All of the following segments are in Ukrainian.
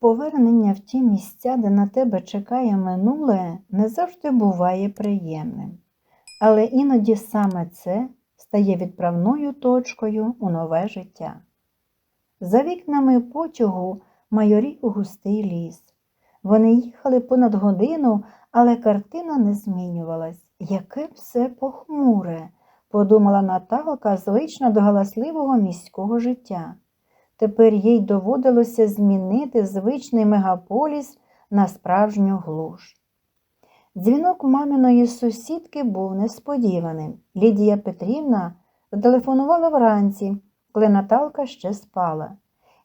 Повернення в ті місця, де на тебе чекає минуле, не завжди буває приємним. Але іноді саме це стає відправною точкою у нове життя. За вікнами потягу майорів густий ліс. Вони їхали понад годину, але картина не змінювалась. Яке все похмуре, подумала Наталка, звична до галасливого міського життя. Тепер їй доводилося змінити звичний мегаполіс на справжню глуш. Дзвінок маминої сусідки був несподіваним. Лідія Петрівна зателефонувала вранці, коли Наталка ще спала.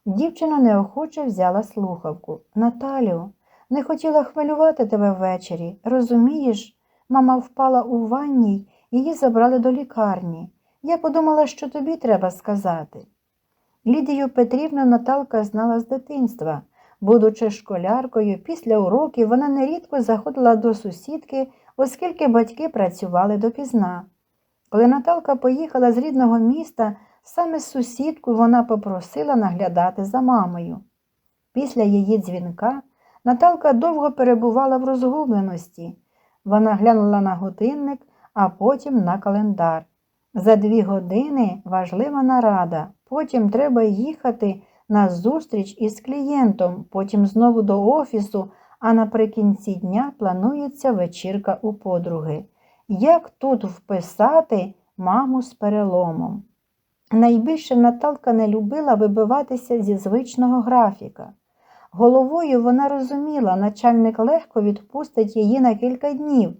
Дівчина неохоче взяла слухавку. Наталю, не хотіла хвилювати тебе ввечері. Розумієш, мама впала у ванній, її забрали до лікарні. Я подумала, що тобі треба сказати. Лідію Петрівну Наталка знала з дитинства. Будучи школяркою, після уроків вона нерідко заходила до сусідки, оскільки батьки працювали допізна. Коли Наталка поїхала з рідного міста, саме сусідку вона попросила наглядати за мамою. Після її дзвінка Наталка довго перебувала в розгубленості. Вона глянула на годинник, а потім на календар. За дві години важлива нарада, потім треба їхати на зустріч із клієнтом, потім знову до офісу, а наприкінці дня планується вечірка у подруги. Як тут вписати маму з переломом? Найбільше Наталка не любила вибиватися зі звичного графіка. Головою вона розуміла, начальник легко відпустить її на кілька днів,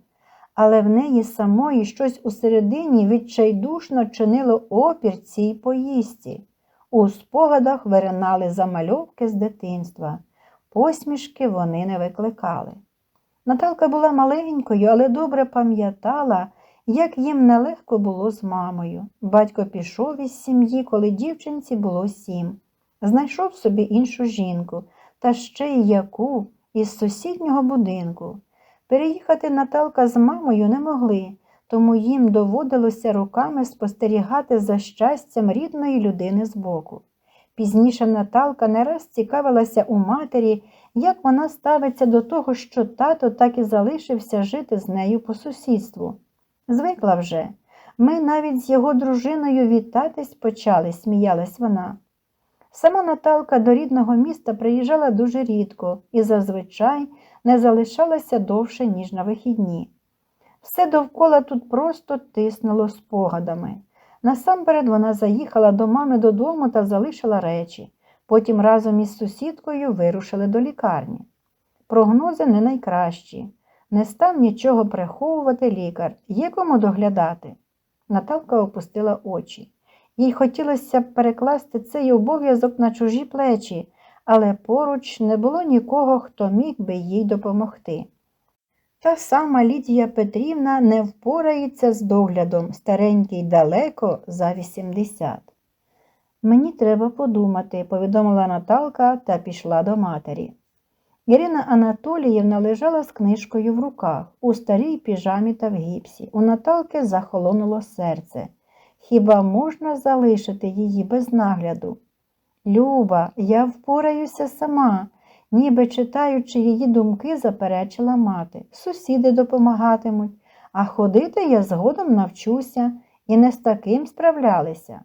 але в неї самої щось усередині відчайдушно чинило опір цій поїздці. У спогадах виринали замальовки з дитинства, посмішки вони не викликали. Наталка була маленькою, але добре пам'ятала, як їм нелегко було з мамою. Батько пішов із сім'ї, коли дівчинці було сім. Знайшов собі іншу жінку, та ще й яку із сусіднього будинку. Переїхати Наталка з мамою не могли, тому їм доводилося руками спостерігати за щастям рідної людини збоку. Пізніше Наталка не раз цікавилася у матері, як вона ставиться до того, що тато так і залишився жити з нею по сусідству. Звикла вже. Ми навіть з його дружиною вітатись почали, сміялась вона. Сама Наталка до рідного міста приїжджала дуже рідко і зазвичай не залишалася довше, ніж на вихідні. Все довкола тут просто тиснуло спогадами. Насамперед вона заїхала до мами додому та залишила речі. Потім разом із сусідкою вирушили до лікарні. Прогнози не найкращі. Не став нічого приховувати лікар. Є кому доглядати. Наталка опустила очі. Їй хотілося перекласти цей обов'язок на чужі плечі, але поруч не було нікого, хто міг би їй допомогти. Та сама Лідія Петрівна не впорається з доглядом старенький далеко за 80. Мені треба подумати, повідомила Наталка та пішла до матері. Ірина Анатоліївна лежала з книжкою в руках, у старій піжамі та в гіпсі. У Наталки захолонуло серце. Хіба можна залишити її без нагляду? Люба, я впораюся сама, ніби читаючи її думки, заперечила мати. Сусіди допомагатимуть, а ходити я згодом навчуся і не з таким справлялися.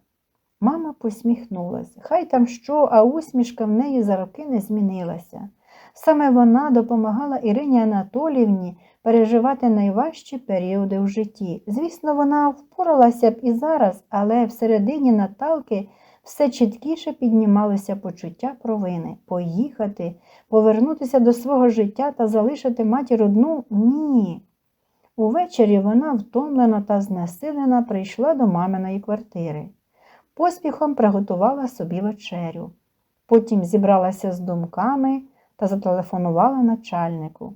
Мама посміхнулась. Хай там що, а усмішка в неї за роки не змінилася. Саме вона допомагала Ірині Анатоліївні переживати найважчі періоди в житті. Звісно, вона впоралася б і зараз, але всередині Наталки все чіткіше піднімалося почуття провини поїхати, повернутися до свого життя та залишити матір одну ні. Увечері вона, втомлена та знесилена, прийшла до маминої квартири. Поспіхом приготувала собі вечерю. Потім зібралася з думками та зателефонувала начальнику.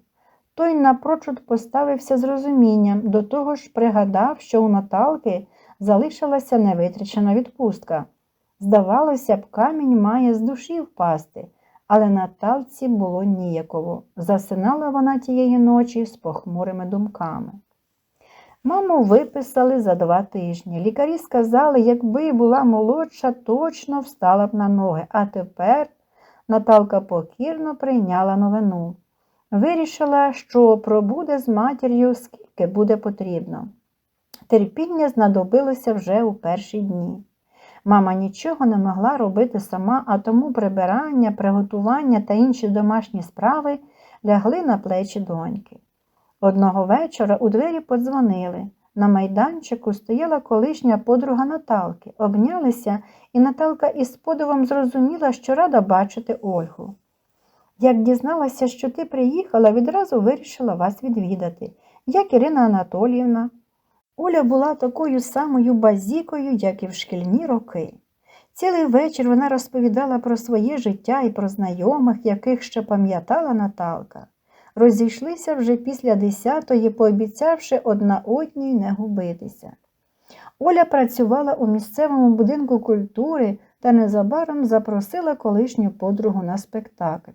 Той напрочуд поставився з розумінням, до того ж пригадав, що у Наталки залишилася невитрачена відпустка. Здавалося б, камінь має з душі впасти, але Наталці було ніяково. Засинала вона тієї ночі з похмурими думками. Маму виписали за два тижні. Лікарі сказали, якби була молодша, точно встала б на ноги, а тепер Наталка покірно прийняла новину. Вирішила, що пробуде з матір'ю скільки буде потрібно. Терпіння знадобилося вже у перші дні. Мама нічого не могла робити сама, а тому прибирання, приготування та інші домашні справи лягли на плечі доньки. Одного вечора у двері подзвонили. На майданчику стояла колишня подруга Наталки, обнялися, і Наталка із подивом зрозуміла, що рада бачити Ольгу. Як дізналася, що ти приїхала, відразу вирішила вас відвідати, як Ірина Анатоліївна. Оля була такою самою базікою, як і в шкільні роки. Цілий вечір вона розповідала про своє життя і про знайомих, яких ще пам'ятала Наталка. Розійшлися вже після десятої, пообіцявши одна одній не губитися. Оля працювала у місцевому будинку культури та незабаром запросила колишню подругу на спектакль.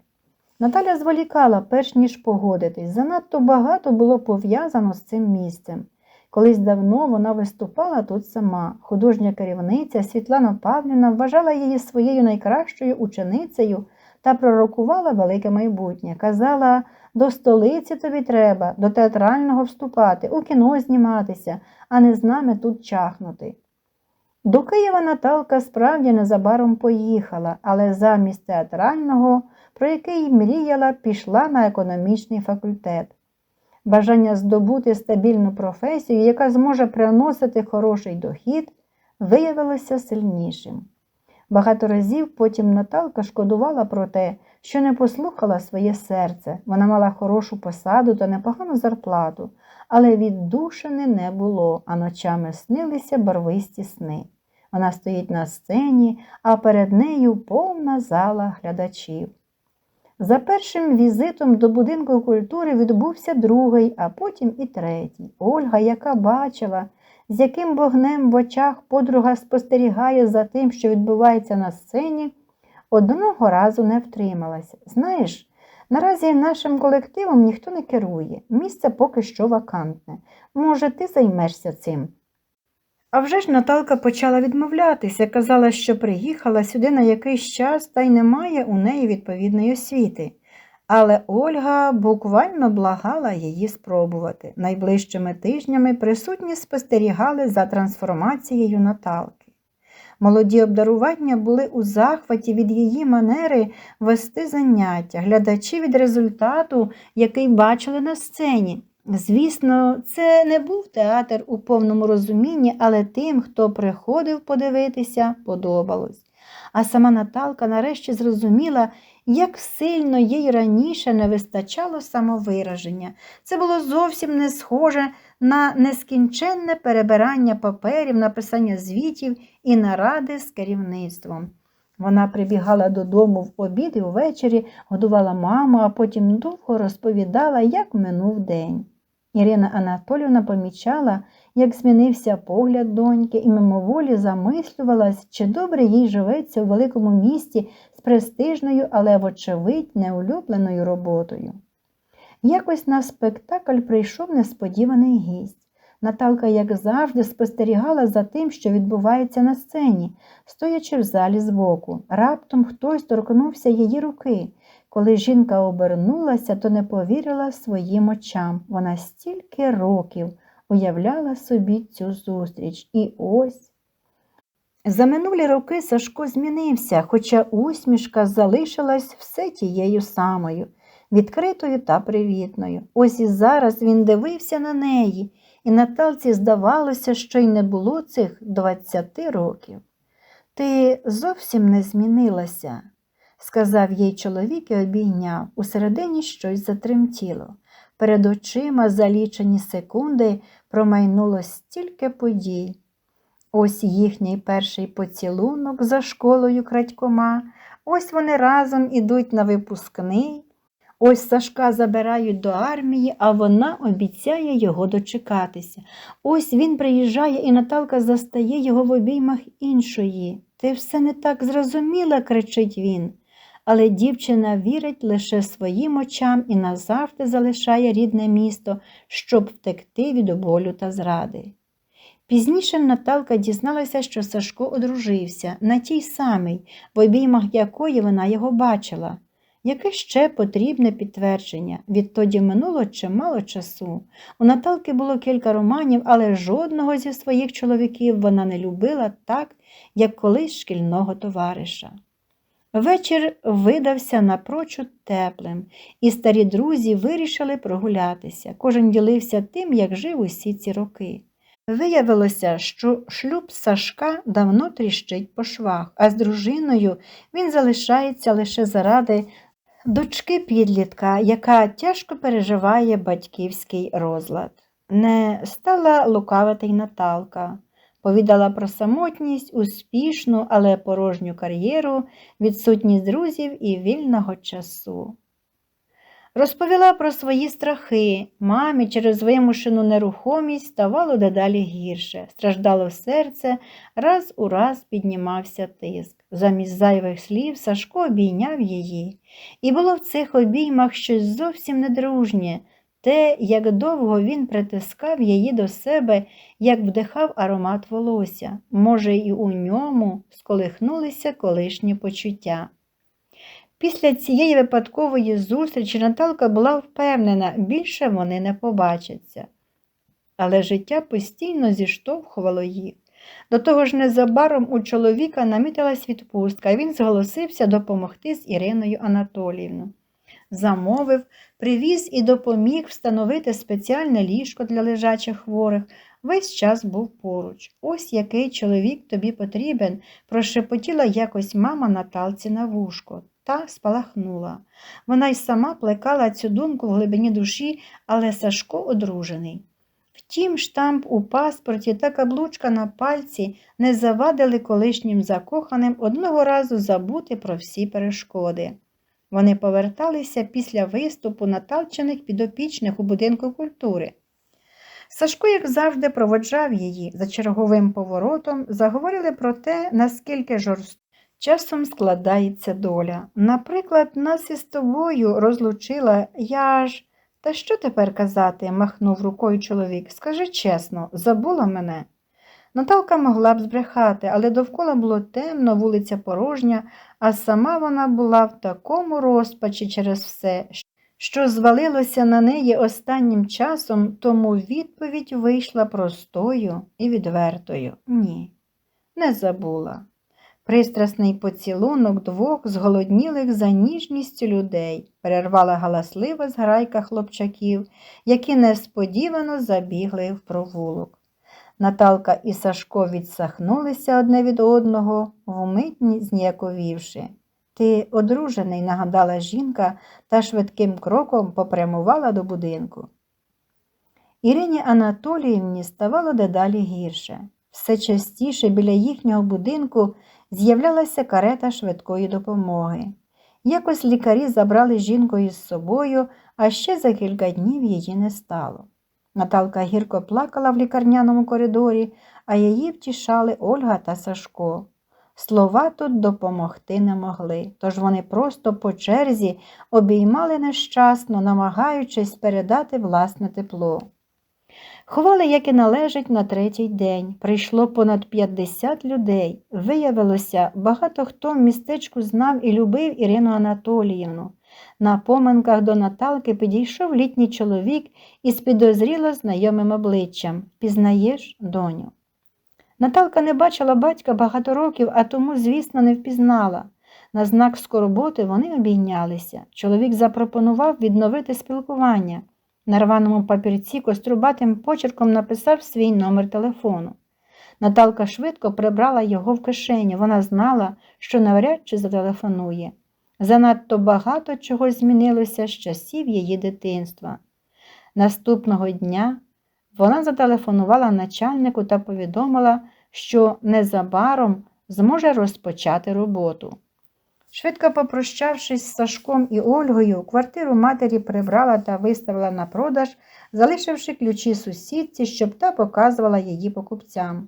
Наталя зволікала, перш ніж погодитись, занадто багато було пов'язано з цим місцем. Колись давно вона виступала тут сама. Художня керівниця Світлана Павлівна вважала її своєю найкращою ученицею та пророкувала велике майбутнє. Казала, до столиці тобі треба, до театрального вступати, у кіно зніматися, а не з нами тут чахнути. До Києва Наталка справді незабаром поїхала, але замість театрального, про який мріяла, пішла на економічний факультет. Бажання здобути стабільну професію, яка зможе приносити хороший дохід, виявилося сильнішим. Багато разів потім Наталка шкодувала про те, що не послухала своє серце. Вона мала хорошу посаду та непогану зарплату, але віддушини не було, а ночами снилися барвисті сни. Вона стоїть на сцені, а перед нею повна зала глядачів. За першим візитом до будинку культури відбувся другий, а потім і третій. Ольга, яка бачила, з яким вогнем в очах подруга спостерігає за тим, що відбувається на сцені, одного разу не втрималася. Знаєш, наразі нашим колективом ніхто не керує, місце поки що вакантне. Може, ти займешся цим? А вже ж Наталка почала відмовлятися, казала, що приїхала сюди на якийсь час та й немає у неї відповідної освіти. Але Ольга буквально благала її спробувати. Найближчими тижнями присутні спостерігали за трансформацією Наталки. Молоді обдарування були у захваті від її манери вести заняття, глядачі від результату, який бачили на сцені. Звісно, це не був театр у повному розумінні, але тим, хто приходив подивитися, подобалось. А сама Наталка нарешті зрозуміла, як сильно їй раніше не вистачало самовираження. Це було зовсім не схоже на нескінченне перебирання паперів, написання звітів і наради з керівництвом. Вона прибігала додому в обід і ввечері, годувала маму, а потім довго розповідала, як минув день. Ірина Анатолівна помічала, як змінився погляд доньки, і мимоволі замислювалась, чи добре їй живеться у великому місті з престижною, але, вочевидь, неулюбленою роботою. Якось на спектакль прийшов несподіваний гість. Наталка, як завжди, спостерігала за тим, що відбувається на сцені, стоячи в залі збоку. Раптом хтось торкнувся її руки. Коли жінка обернулася, то не повірила своїм очам. Вона стільки років уявляла собі цю зустріч. І ось. За минулі роки Сашко змінився, хоча усмішка залишилась все тією самою, відкритою та привітною. Ось і зараз він дивився на неї, і Наталці здавалося, що й не було цих двадцяти років. Ти зовсім не змінилася сказав їй чоловік і обійняв, усередині щось затремтіло. Перед очима за лічені секунди промайнуло стільки подій. Ось їхній перший поцілунок за школою крадькома, ось вони разом ідуть на випускний, ось Сашка забирають до армії, а вона обіцяє його дочекатися. Ось він приїжджає, і Наталка застає його в обіймах іншої. Ти все не так зрозуміла, кричить він але дівчина вірить лише своїм очам і назавжди залишає рідне місто, щоб втекти від болю та зради. Пізніше Наталка дізналася, що Сашко одружився на тій самій, в обіймах якої вона його бачила. Яке ще потрібне підтвердження? Відтоді минуло чимало часу. У Наталки було кілька романів, але жодного зі своїх чоловіків вона не любила так, як колись шкільного товариша. Вечір видався напрочуд теплим, і старі друзі вирішили прогулятися. Кожен ділився тим, як жив усі ці роки. Виявилося, що шлюб Сашка давно тріщить по швах, а з дружиною він залишається лише заради дочки підлітка, яка тяжко переживає батьківський розлад. Не стала лукавити й Наталка, повідала про самотність, успішну, але порожню кар'єру, відсутність друзів і вільного часу. Розповіла про свої страхи. Мамі через вимушену нерухомість ставало дедалі гірше. Страждало серце, раз у раз піднімався тиск. Замість зайвих слів Сашко обійняв її. І було в цих обіймах щось зовсім недружнє, те, як довго він притискав її до себе, як вдихав аромат волосся. Може, і у ньому сколихнулися колишні почуття. Після цієї випадкової зустрічі Наталка була впевнена, більше вони не побачаться. Але життя постійно зіштовхувало їх. До того ж, незабаром у чоловіка намітилась відпустка, і він зголосився допомогти з Іриною Анатоліївною. Замовив, привіз і допоміг встановити спеціальне ліжко для лежачих хворих, весь час був поруч. Ось який чоловік тобі потрібен, прошепотіла якось мама Наталці на вушко та спалахнула. Вона й сама плекала цю думку в глибині душі, але Сашко одружений. Втім, штамп у паспорті та каблучка на пальці не завадили колишнім закоханим одного разу забути про всі перешкоди. Вони поверталися після виступу наталчених підопічних у будинку культури. Сашко, як завжди, проводжав її за черговим поворотом, заговорили про те, наскільки жорстоко часом складається доля. Наприклад, нас із тобою розлучила я ж. Та що тепер казати? махнув рукою чоловік. Скажи чесно, забула мене. Наталка могла б збрехати, але довкола було темно, вулиця порожня, а сама вона була в такому розпачі через все, що звалилося на неї останнім часом, тому відповідь вийшла простою і відвертою. Ні, не забула. Пристрасний поцілунок двох зголоднілих за ніжністю людей перервала галаслива зграйка хлопчаків, які несподівано забігли в провулок. Наталка і Сашко відсахнулися одне від одного, вмитні зніяковівши. Ти одружений, нагадала жінка та швидким кроком попрямувала до будинку. Ірині Анатоліївні ставало дедалі гірше. Все частіше біля їхнього будинку з'являлася карета швидкої допомоги. Якось лікарі забрали жінку із собою, а ще за кілька днів її не стало. Наталка гірко плакала в лікарняному коридорі, а її втішали Ольга та Сашко. Слова тут допомогти не могли, тож вони просто по черзі обіймали нещасно, намагаючись передати власне тепло. Ховали, як і належить, на третій день. Прийшло понад 50 людей. Виявилося, багато хто в містечку знав і любив Ірину Анатоліївну. На поминках до Наталки підійшов літній чоловік із підозріло знайомим обличчям Пізнаєш, доню. Наталка не бачила батька багато років, а тому, звісно, не впізнала. На знак скорботи вони обійнялися. Чоловік запропонував відновити спілкування. На рваному папірці кострубатим почерком написав свій номер телефону. Наталка швидко прибрала його в кишеню. Вона знала, що навряд чи зателефонує. Занадто багато чого змінилося з часів її дитинства. Наступного дня вона зателефонувала начальнику та повідомила, що незабаром зможе розпочати роботу. Швидко попрощавшись з Сашком і Ольгою, квартиру матері прибрала та виставила на продаж, залишивши ключі сусідці, щоб та показувала її покупцям.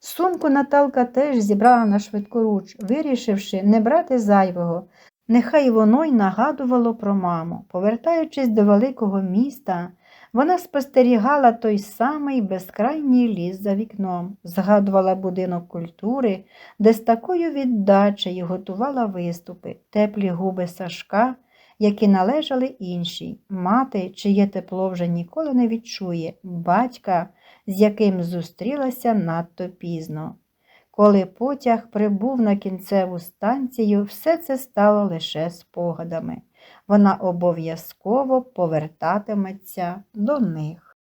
Сумку Наталка теж зібрала на швидкоруч, вирішивши не брати зайвого, нехай воно й нагадувало про маму. Повертаючись до великого міста, Вона спостерігала той самий безкрайній ліс за вікном, згадувала будинок культури, де з такою віддачею готувала виступи, теплі губи Сашка, які належали іншій, мати, чиє тепло вже ніколи не відчує, батька, з яким зустрілася надто пізно. Коли потяг прибув на кінцеву станцію, все це стало лише спогадами. Вона обов'язково повертатиметься до них.